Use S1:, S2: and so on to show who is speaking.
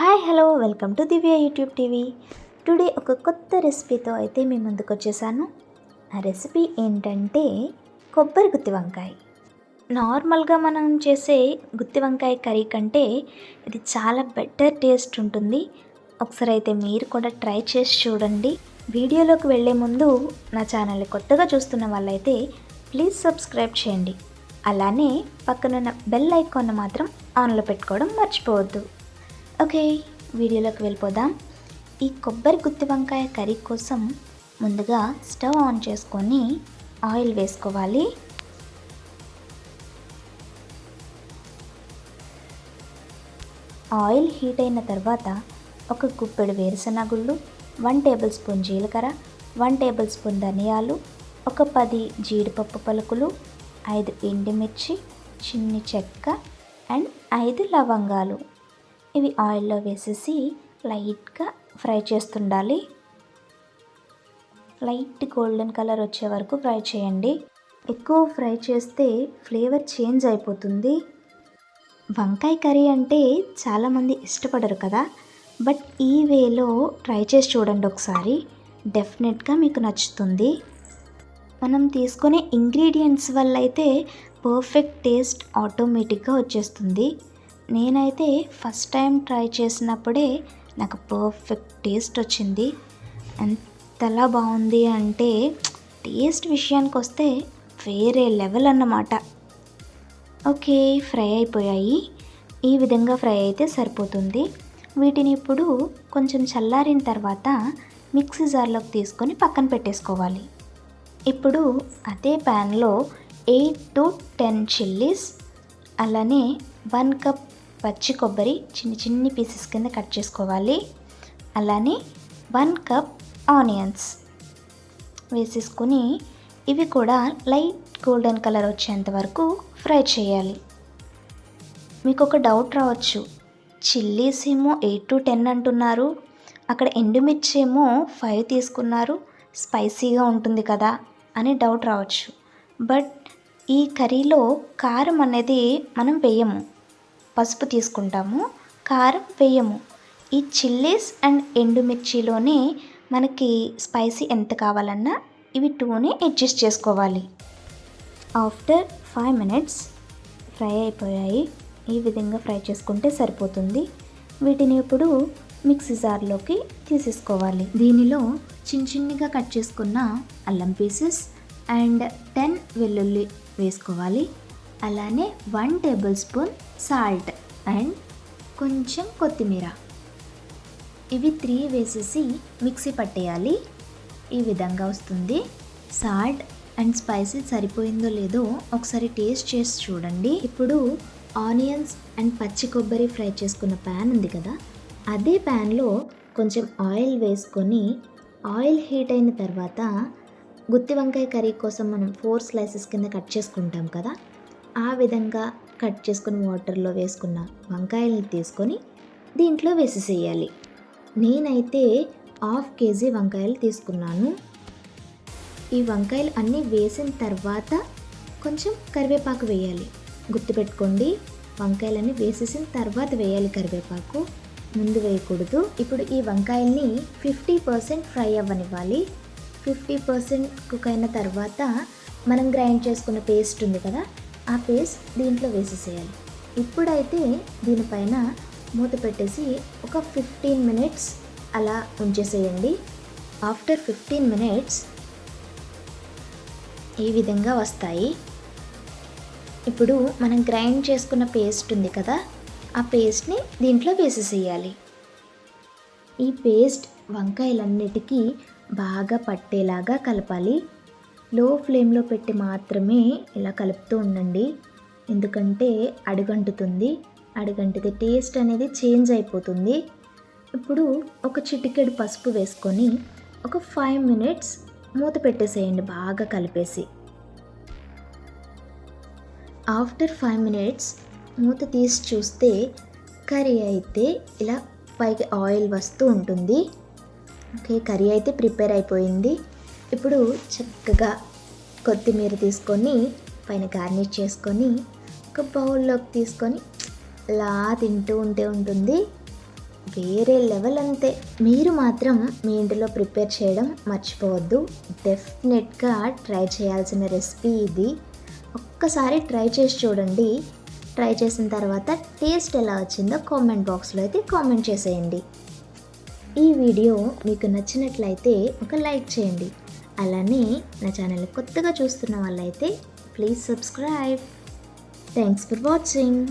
S1: Hi hello welcome to Divya YouTube TV. Today ఒక కొత్త రెసిపీతో అయితే మీ ముందుకు వచ్చేసాను. ఆ రెసిపీ ఏంటంటే కొబ్బరి గుత్తి వంకాయ. నార్మల్గా మనం చేసే గుత్తి వంకాయ కర్రీ కంటే ఇది చాలా బెటర్ టేస్ట్ ఉంటుంది. ఒకసారి అయితే మీరు కూడా ట్రై చేసి చూడండి. వీడియోలోకి వెళ్ళే ముందు నా ఛానల్ని కొత్తగా చూస్తున్న వాళ్ళైతే ప్లీజ్ సబ్స్క్రైబ్ చేయండి. అలానే పక్కనున్న బెల్ ఐకాన్ మాత్రం ఆన్లో పెట్టుకోవడం మర్చిపోవద్దు. ఓకే వీడియోలోకి వెళ్ళిపోదాం. ఈ కొబ్బరి గుత్తి వంకాయ కర్రీ కోసం ముందుగా స్టవ్ ఆన్ చేసుకొని ఆయిల్ వేసుకోవాలి. ఆయిల్ హీట్ అయిన తర్వాత ఒక గుప్పెడు వేరుశనగుళ్ళు వన్ టేబుల్ స్పూన్ జీలకర్ర వన్ టేబుల్ స్పూన్ ధనియాలు ఒక పది జీడిపప్పు పలుకులు ఐదు ఎండుమిర్చి చిన్ని చెక్క అండ్ ఐదు లవంగాలు. ఇవి ఆయిల్లో వేసేసి లైట్గా ఫ్రై చేస్తుండాలి. లైట్ గోల్డెన్ కలర్ వచ్చే వరకు ఫ్రై చేయండి. ఎక్కువ ఫ్రై చేస్తే ఫ్లేవర్ చేంజ్ అయిపోతుంది. వంకాయ కర్రీ అంటే చాలామంది ఇష్టపడరు కదా బట్ ఈ వేలో ట్రై చేసి చూడండి ఒకసారి. డెఫినెట్గా మీకు నచ్చుతుంది. మనం తీసుకునే ఇంగ్రీడియంట్స్ వల్ల అయితే పర్ఫెక్ట్ టేస్ట్ ఆటోమేటిక్గా వచ్చేస్తుంది. నేనైతే ఫస్ట్ టైం ట్రై చేసినప్పుడే నాకు పర్ఫెక్ట్ టేస్ట్ వచ్చింది. ఎంతలా బాగుంది అంటే టేస్ట్ విషయానికి వస్తే వేరే లెవెల్ అన్నమాట. ఓకే ఫ్రై అయిపోయాయి. ఈ విధంగా ఫ్రై అయితే సరిపోతుంది. వీటిని ఇప్పుడు కొంచెం చల్లారిన తర్వాత మిక్సీ జార్లోకి తీసుకొని పక్కన పెట్టేసుకోవాలి. ఇప్పుడు అదే ప్యాన్లో ఎయిట్ టు టెన్ చిల్లీస్ అలానే వన్ కప్ పచ్చి కొబ్బరి చిన్ని చిన్ని పీసెస్ కింద కట్ చేసుకోవాలి. అలానే వన్ కప్ ఆనియన్స్ వేసేసుకొని ఇవి కూడా లైట్ గోల్డెన్ కలర్ వచ్చేంత వరకు ఫ్రై చేయాలి. మీకు ఒక డౌట్ రావచ్చు. చిల్లీస్ ఏమో ఎయిట్ టు టెన్ అంటున్నారు. అక్కడ ఎండుమిర్చి ఏమో ఫైవ్ తీసుకున్నారు. స్పైసీగా ఉంటుంది కదా అని డౌట్ రావచ్చు. బట్ ఈ కర్రీలో కారం అనేది మనం వేయము. పసుపు తీసుకుంటాము కారం వేయము. ఈ చిల్లీస్ అండ్ ఎండుమిర్చిలోనే మనకి స్పైసీ ఎంత కావాలన్నా ఇవి టూనే అడ్జస్ట్ చేసుకోవాలి. ఆఫ్టర్ ఫైవ్ మినిట్స్ ఫ్రై అయిపోయాయి. ఈ విధంగా ఫ్రై చేసుకుంటే సరిపోతుంది. వీటిని ఇప్పుడు మిక్సీ జార్లోకి తీసేసుకోవాలి. దీనిలో చిన్న చిన్నగా కట్ చేసుకున్న అల్లం పీసెస్ అండ్ టెన్ వెల్లుల్లి వేసుకోవాలి. అలానే one tablespoon salt and కొంచెం కొత్తిమీర. ఇవి త్రీ వేసేసి మిక్సీ పట్టేయాలి. ఈ విధంగా వస్తుంది. సాల్ట్ అండ్ స్పైసీ సరిపోయిందో లేదో ఒకసారి టేస్ట్ చేసి చూడండి. ఇప్పుడు ఆనియన్స్ అండ్ పచ్చి కొబ్బరి ఫ్రై చేసుకున్న ప్యాన్ ఉంది కదా. అదే ప్యాన్లో కొంచెం ఆయిల్ వేసుకొని ఆయిల్ హీట్ అయిన తర్వాత గుత్తి వంకాయ కర్రీ కోసం మనం ఫోర్ స్లైసెస్ కింద కట్ చేసుకుంటాం కదా. ఆ విధంగా కట్ చేసుకుని వాటర్లో వేసుకున్న వంకాయల్ని తీసుకొని దీంట్లో వేసేసేయాలి. నేనైతే హాఫ్ కేజీ వంకాయలు తీసుకున్నాను. ఈ వంకాయలు అన్నీ వేసిన తర్వాత కొంచెం కరివేపాకు వేయాలి. గుర్తుపెట్టుకోండి వంకాయలన్నీ వేసేసిన తర్వాత వేయాలి కరివేపాకు. ముందు వేయకూడదు. ఇప్పుడు ఈ వంకాయల్ని ఫిఫ్టీ పర్సెంట్ ఫ్రై అవ్వనివ్వాలి. ఫిఫ్టీ పర్సెంట్ కుక్ అయిన తర్వాత మనం గ్రైండ్ చేసుకున్న పేస్ట్ ఉంది కదా ఆ పేస్ట్ దీంట్లో వేసేసేయాలి. ఇప్పుడైతే దీనిపైన మూత పెట్టేసి ఒక ఫిఫ్టీన్ మినిట్స్ అలా ఉంచేసేయండి. ఆఫ్టర్ ఫిఫ్టీన్ మినిట్స్ ఈ విధంగా వస్తాయి. ఇప్పుడు మనం గ్రైండ్ చేసుకున్న పేస్ట్ ఉంది కదా ఆ పేస్ట్ని దీంట్లో వేసేసేయాలి. ఈ పేస్ట్ వంకాయలన్నిటికీ బాగా పట్టేలాగా కలపాలి. లో ఫ్లేమ్లో పెట్టి మాత్రమే ఇలా కలుపుతూ ఉండండి. ఎందుకంటే అడుగంటుతుంది. అడుగంటితే టేస్ట్ అనేది చేంజ్ అయిపోతుంది. ఇప్పుడు ఒక చిటికెడు పసుపు వేసుకొని ఒక ఫైవ్ మినిట్స్ మూత పెట్టేసేయండి బాగా కలిపేసి. ఆఫ్టర్ ఫైవ్ మినిట్స్ మూత తీసి చూస్తే కర్రీ అయితే ఇలా పైకి ఆయిల్ వస్తూ ఉంటుంది. ఓకే కర్రీ అయితే ప్రిపేర్ అయిపోయింది. ఇప్పుడు చక్కగా కొత్తిమీర తీసుకొని పైన గార్నిష్ చేసుకొని ఒక బౌల్లోకి తీసుకొని అలా తింటూ ఉంటే ఉంటుంది. వేరే లెవెల్ అంతే. మీరు మాత్రం మీ ఇంటిలో ప్రిపేర్ చేయడం మర్చిపోవద్దు. డెఫినెట్గా ట్రై చేయాల్సిన రెసిపీ ఇది. ఒక్కసారి ట్రై చేసి చూడండి. ట్రై చేసిన తర్వాత టేస్ట్ ఎలా వచ్చిందో కామెంట్ బాక్స్లో అయితే కామెంట్ చేసేయండి. ఈ వీడియో మీకు నచ్చినట్లయితే ఒక లైక్ చేయండి. అలానే నా ఛానల్ కొత్తగా చూస్తున్న వాళ్ళైతే please subscribe. Thanks for watching